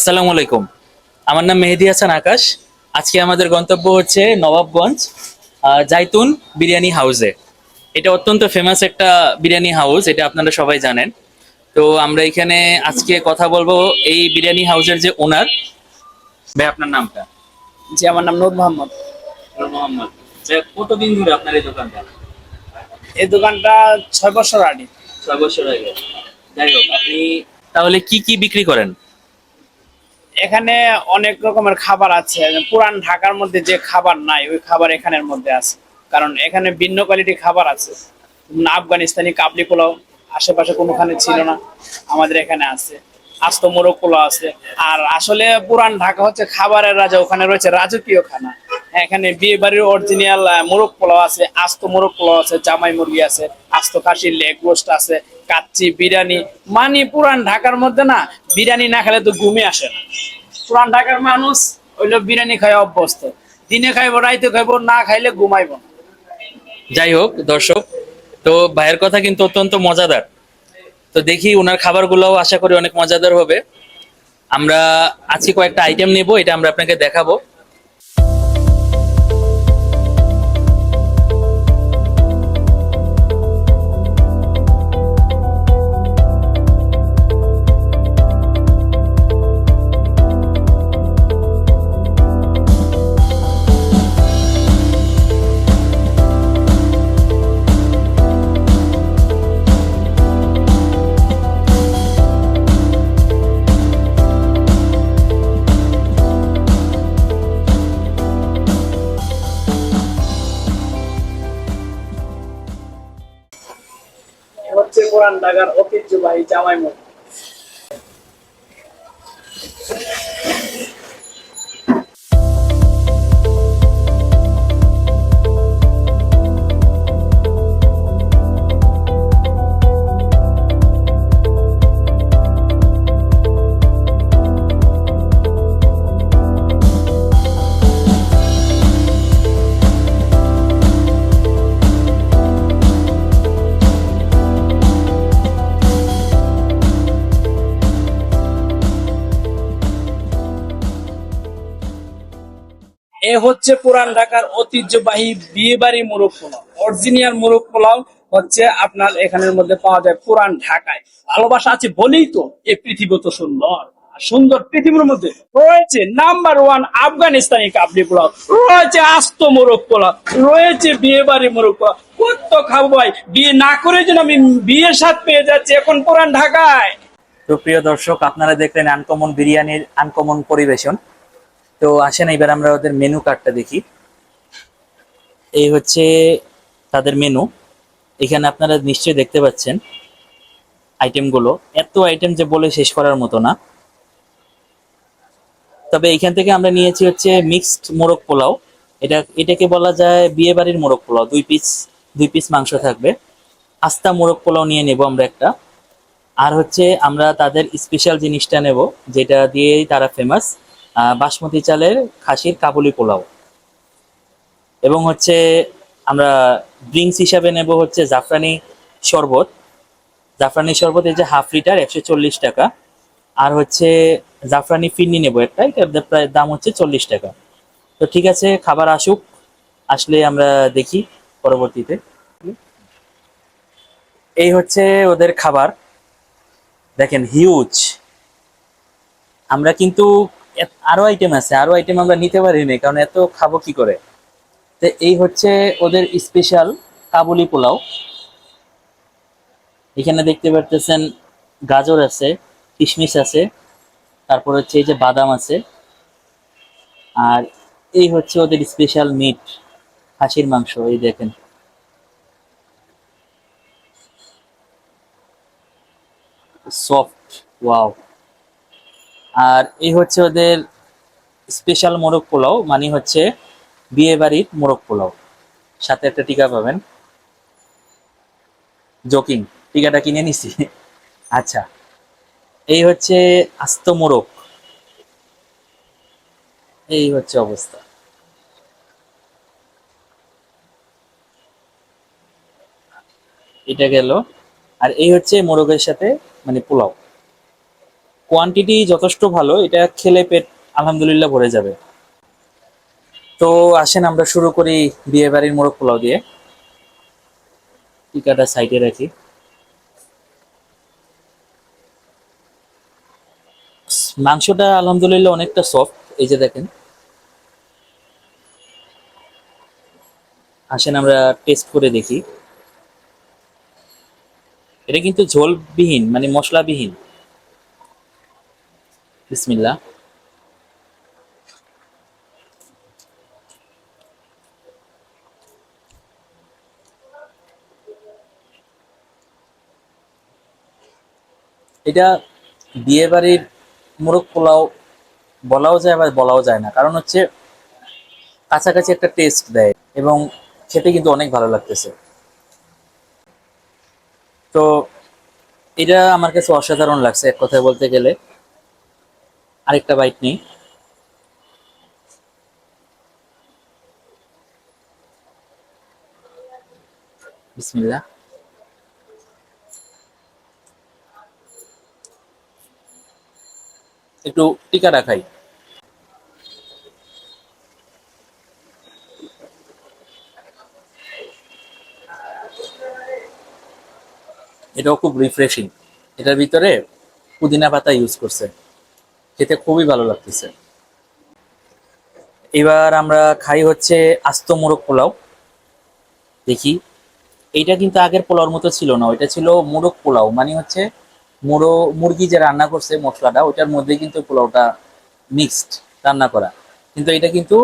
আসসালামু আলাইকুম। আমার নাম মেহেদি হাসান আকাশ। আজকে আমাদের গন্তব্য হচ্ছে নবাবগঞ্জ জাইতুন বিরিয়ানি হাউসে। এটা অত্যন্ত ফেমাস একটা বিরিয়ানি হাউস এটা আপনারা সবাই জানেন। তো আমরা এখানে আজকে কথা বলব এই বিরিয়ানি হাউসের যে ওনার। ভাই আপনার নামটা? জি আমার নাম নূর মোহাম্মদ। নূর মোহাম্মদ। কতদিন ধরে আপনার এই দোকানটা? এই দোকানটা ছয় বছর আগে। ছয় বছর আগে। যাই হোক আপনি তাহলে কি কি বিক্রি করেন? এখানে অনেক রকমের খাবার আছে। পুরান ঢাকার মধ্যে যে খাবার নাই, ওই খাবার এখানের মধ্যে আছে। কারণ এখানে ভিন্ন কোয়ালিটি খাবার আছে। আফগানিস্তানি কাবলি পোলাও আশেপাশে কোনোখানে ছিল না, আমাদের এখানে আছে। আস্ত মোরগ পোলাও আছে। আর আসলে পুরান ঢাকা হচ্ছে খাবারের রাজা, ওখানে রয়েছে রাজকীয় খানা। এখানে বিয়ে বাড়ির অরিজিনাল মোরগ পোলাও আছে, আস্ত মোরগ পোলাও আছে, জামাই মুরগি আছে, আস্ত খাসির লেগ রোস্ট আছে। কাচ্চি, বিরিয়ানি। মানে পুরান ঢাকার মধ্যে না, বিরিয়ানি না খেলে তো ঘুমে আসে না। পুরান ঢাকার মানুষ ওইলো বিরিয়ানি খায় অভ্যস্ত। দিনে খাইবো, রাইতে খাইবো, না খাইলে ঘুমাইবো যাই হোক, দর্শক, তো ভাইয়ের কথা কিন্তু অত্যন্ত মজাদার। তো দেখি ওনার খাবারগুলোও আশা করি অনেক মজাদার হবে। আমরা আজকে কয়েকটা আইটেম নেব, এটা আমরা আপনাকে দেখাবো। পুরান ঢাকার ঐতিহ্যবাহী জামাই মুরগি এ হচ্ছে পুরান ঢাকার ঐতিহ্যবাহী বিয়ে বাড়ি মোরগ পোলাও। অরিজিনাল মোরগ পোলাও হচ্ছে আপনার এখানের মধ্যে পাওয়া যায় পুরান ঢাকায়। ভালোবাসা আছে বলেই তো এই পৃথিবী তো সুন্দর। সুন্দর পৃথিবীর মধ্যে রয়েছে নাম্বার ওয়ান আফগানিস্তানি কাবলি পোলাও, রয়েছে আস্ত মোরগ পোলাও, রয়েছে বিয়ে বাড়ি মোরগ পোলাও। কত খাব ভাই? বিয়ে না করে যেন আমি বিয়ের স্বাদ পেয়ে যাচ্ছি এখন পুরান ঢাকায়। তো প্রিয় দর্শক, আপনারা দেখলেন আনকমন বিরিয়ানির আনকমন পরিবেশন। তো আসেন, এবার আমরা ওদের মেনু কার্ডটা দেখি। এই হচ্ছে তাদের মেনু এখানে আপনারা নিশ্চয়ই দেখতে পাচ্ছেন আইটেমগুলো এত আইটেম যে বলে শেষ করার মতো না। তবে এখান থেকে আমরা নিয়েছি হচ্ছে মিক্সড মোরগ পোলাও। এটা, এটাকে বলা যায় বিয়ে বাড়ির মোরগ পোলাও। দুই পিস দুই পিস মাংস থাকবে। আস্তা মোরগ পোলাও নিয়ে নেব আমরা একটা। আর হচ্ছে আমরা তাদের স্পেশাল জিনিসটা নেব, যেটা দিয়েই তারা ফেমাস বাসমতি চালের খাসির কাবুলি পোলাও। এবং হচ্ছে আমরা ড্রিঙ্কস হিসাবে নেব হচ্ছে জাফরানি শরবত। জাফরানি শরবত এই যে হাফ লিটার একশো চল্লিশ টাকা। আর হচ্ছে জাফরানি ফিরনি নেব একটা এটার প্রায় দাম হচ্ছে চল্লিশ টাকা। তো ঠিক আছে, খাবার আসুক, আসলে আমরা দেখি পরবর্তীতে। এই হচ্ছে ওদের খাবার। দেখেন হিউজ আমরা কিন্তু আরও আইটেম আছে, আরও আইটেম আমরা নিতে পারিনি, কারণ এত খাব কি করে? তো এই হচ্ছে ওদের স্পেশাল কাবুলি পোলাও। এখানে দেখতে পারতেছেন গাজর আছে, কিশমিশ আছে, তারপর হচ্ছে এই যে বাদাম আছে, আর এই হচ্ছে ওদের স্পেশাল মিট খাসির মাংস, এই দেখেন। সফট ওয়াও আর এই হচ্ছে ওদের স্পেশাল মোরগ পোলাও মানে হচ্ছে বিয়ে বাড়ির মোরগ পোলাও। সাথে একটা টিকা পাবেন। জোকিং, টিকাটা কিনে নিছি। আচ্ছা এই হচ্ছে আস্ত মোরগ। এই হচ্ছে অবস্থা। এটা গেল। আর এই হচ্ছে মোরগের সাথে মানে পোলাও। কোয়ান্টিটি যথেষ্ট ভালো, এটা খেলে পেট আলহামদুলিল্লাহ ভরে যাবে। তো আসেন আমরা শুরু করি বিয়ে বাড়ির মোরগ পোলাও দিয়ে। টিকাটা সাইডে রাখি। মাংসটা আলহামদুলিল্লাহ অনেকটা সফট এই যে দেখেন। আসেন আমরা টেস্ট করে দেখি। এটা কিন্তু ঝোলবিহীন মানে মশলাবিহীন। বিসমিল্লাহ। এটা বিয়ে বাড়ির মোরগ পোলাও বলাও যায় আবার বলাও যায় না। কারণ হচ্ছে কাছাকাছি একটা টেস্ট দেয় এবং খেতে কিন্তু অনেক ভালো লাগতেছে। তো এটা আমার কাছে অসাধারণ লাগছে এক কথায় বলতে গেলে। আরেকটা বাইট নেই। একটু টিকা রাখাই এটাও খুব রিফ্রেশিং এটার ভিতরে পুদিনা পাতা ইউজ করছে। খেতে খুবই ভালো লাগতেছে। এবার আমরা খাই হচ্ছে আস্ত মোরগ পোলাও। দেখি, এইটা কিন্তু আগের পোলাওর মতো ছিল না, ওইটা ছিল মোরগ পোলাও মানে হচ্ছে মুড়ো মুরগি যে রান্না করছে মশলাটা, ওইটার মধ্যে কিন্তু পোলাওটা মিক্সড রান্না করা। কিন্তু এটা কিন্তু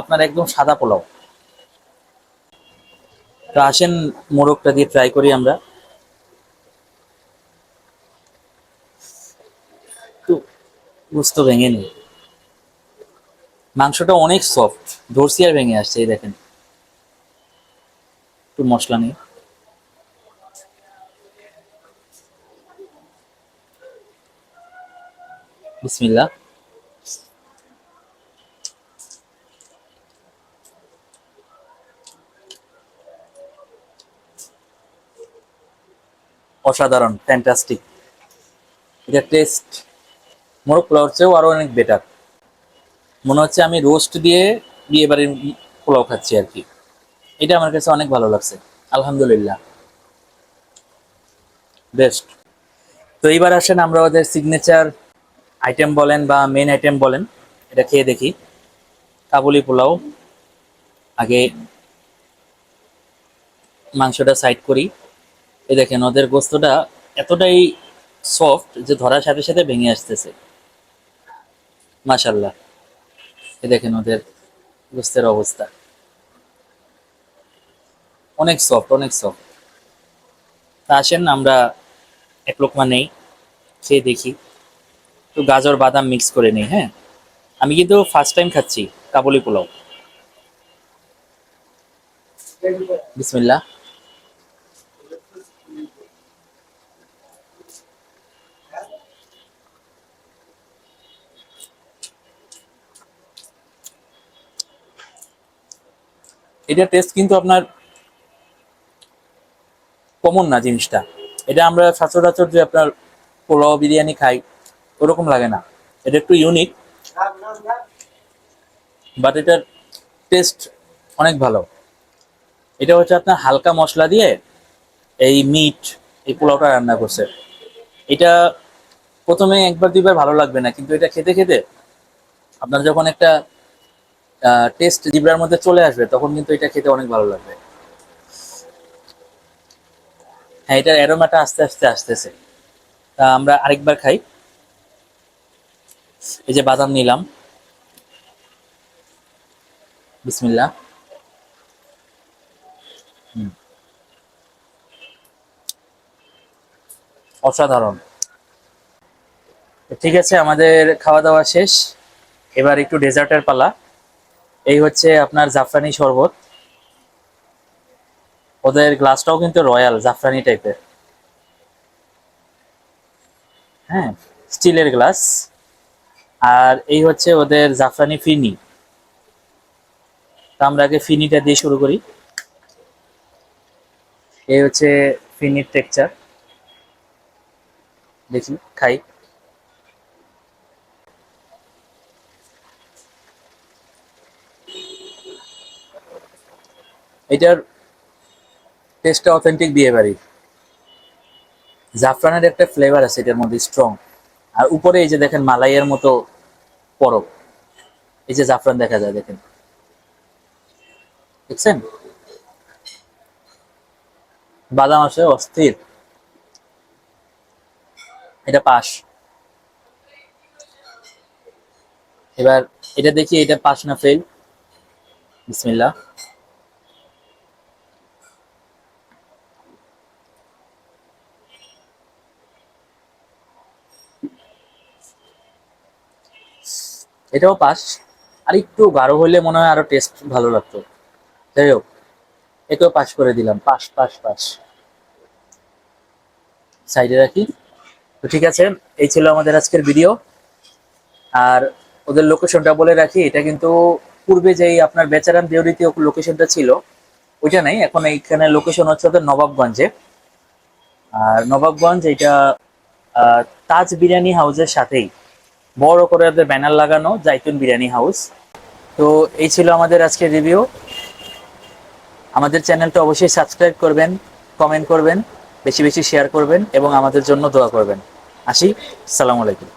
আপনার একদম সাদা পোলাও। তো আসেন মোরগটা দিয়ে ট্রাই করি আমরা। বুঝতে ভেঙে নি মাংসটা অনেক সফট ধরছি আর ভেঙে আসছে, এই দেখেন। একটু মশলা নেই বিসমিল্লাহ। অসাধারণ ফ্যান্টাস্টিক এটা টেস্ট মোরগ পোলাওর চেয়েও আরও অনেক বেটার মনে হচ্ছে আমি রোস্ট দিয়ে বিয়ে বাড়ির পোলাও খাচ্ছি আর কি। এটা আমার কাছে অনেক ভালো লাগছে। আলহামদুলিল্লাহ। বেস্ট তো এইবার আসেন আমরা ওদের সিগনেচার আইটেম বলেন বা মেন আইটেম বলেন। এটা খেয়ে দেখি। কাবুলি পোলাও। আগে মাংসটা সাইড করি। এই দেখেন ওদের গোস্তটা এতটাই সফট যে ধরার সাথে সাথে ভেঙে আসতেছে। মাশাল্লাহ এই দেখেন ওদের গোস্তের অবস্থা। অনেক সফট অনেক সফট তা আসেন আমরা এক লোকমা নেই, খেয়ে দেখি। একটু গাজর বাদাম মিক্স করে নিই হ্যাঁ? আমি কিন্তু ফার্স্ট টাইম খাচ্ছি, কাবুলি পোলাও। বিসমিল্লাহ। এটা টেস্ট কিন্তু আপনার কমন না জিনিসটা। এটা আমরা সচরাচর যে আপনার পোলাও, বিরিয়ানি খাই, ওরকম লাগে না। এটা একটু ইউনিক বাট এটার টেস্ট অনেক ভালো। এটা হচ্ছে আপনার হালকা মশলা দিয়ে এই মিট এই পোলাওটা রান্না করছে। এটা প্রথমে একবার দুইবার ভালো লাগবে না, কিন্তু এটা খেতে খেতে আপনার যখন একটা টেস্ট জিব্রার মধ্যে চলে আসবে, তখন কিন্তু এটা খেতে অনেক ভালো লাগবে। হ্যাঁ এটার অ্যারোমাটা আস্তে আস্তে আসতেছে। তা আমরা আরেকবার খাই। এই যে বাদাম নিলাম। বিসমিল্লা। অসাধারণ। ঠিক আছে, আমাদের খাওয়া দাওয়া শেষ। এবার একটু ডেজার্টের পালা। এই হচ্ছে আপনার জাফরানি শরবত। ওদের গ্লাসটাও কিন্তু রয়্যাল জাফরানি টাইপের হ্যাঁ স্টিলের গ্লাস আর এই হচ্ছে ওদের জাফরানি ফিনি। তা আমরা আগে ফিনিটা দিয়ে শুরু করি। এই হচ্ছে ফিনির টেক্সচার দেখি, খাই। এটার টেস্টটা অথেন্টিক বিয়ে বাড়ির জাফরানের একটা ফ্লেভার আছে এটার মধ্যে স্ট্রং আর উপরে এই যে দেখেন মালাইয়ের মতো পরব। এই যে জাফরান দেখা যায়, দেখেন। দেখছেন? বাদাম আছে, অস্থির। এটা পাশ। এবার এটা দেখি, এটা পাস না ফেল বিসমিল্লাহ। এটাও পাস। আর একটু গাঢ় হলে মনে হয় আরও টেস্ট ভালো লাগতো। যাই হোক এটাও পাস করে দিলাম। Pass pass pass. সাইডে রাখি। তো ঠিক আছে, এই ছিল আমাদের আজকের ভিডিও আর ওদের লোকেশনটা বলে রাখি, এটা কিন্তু পূর্বে যেই আপনার বেচারাম দেউরিতে লোকেশনটা ছিল, ওইটা নেই। এখন এইখানে লোকেশন হচ্ছে ওদের নবাবগঞ্জে। আর নবাবগঞ্জ এটা তাজ বিরিয়ানি হাউসের সাথেই। বড় করে ওদের ব্যানার লাগানো জাইতুন বিরিয়ানি হাউস। তো এই ছিল আমাদের আজকের রিভিউ। আমাদের চ্যানেলটা অবশ্যই সাবস্ক্রাইব করবেন, কমেন্ট করবেন, বেশি বেশি শেয়ার করবেন এবং আমাদের জন্য দোয়া করবেন। আসি, সালাম আলাইকুম।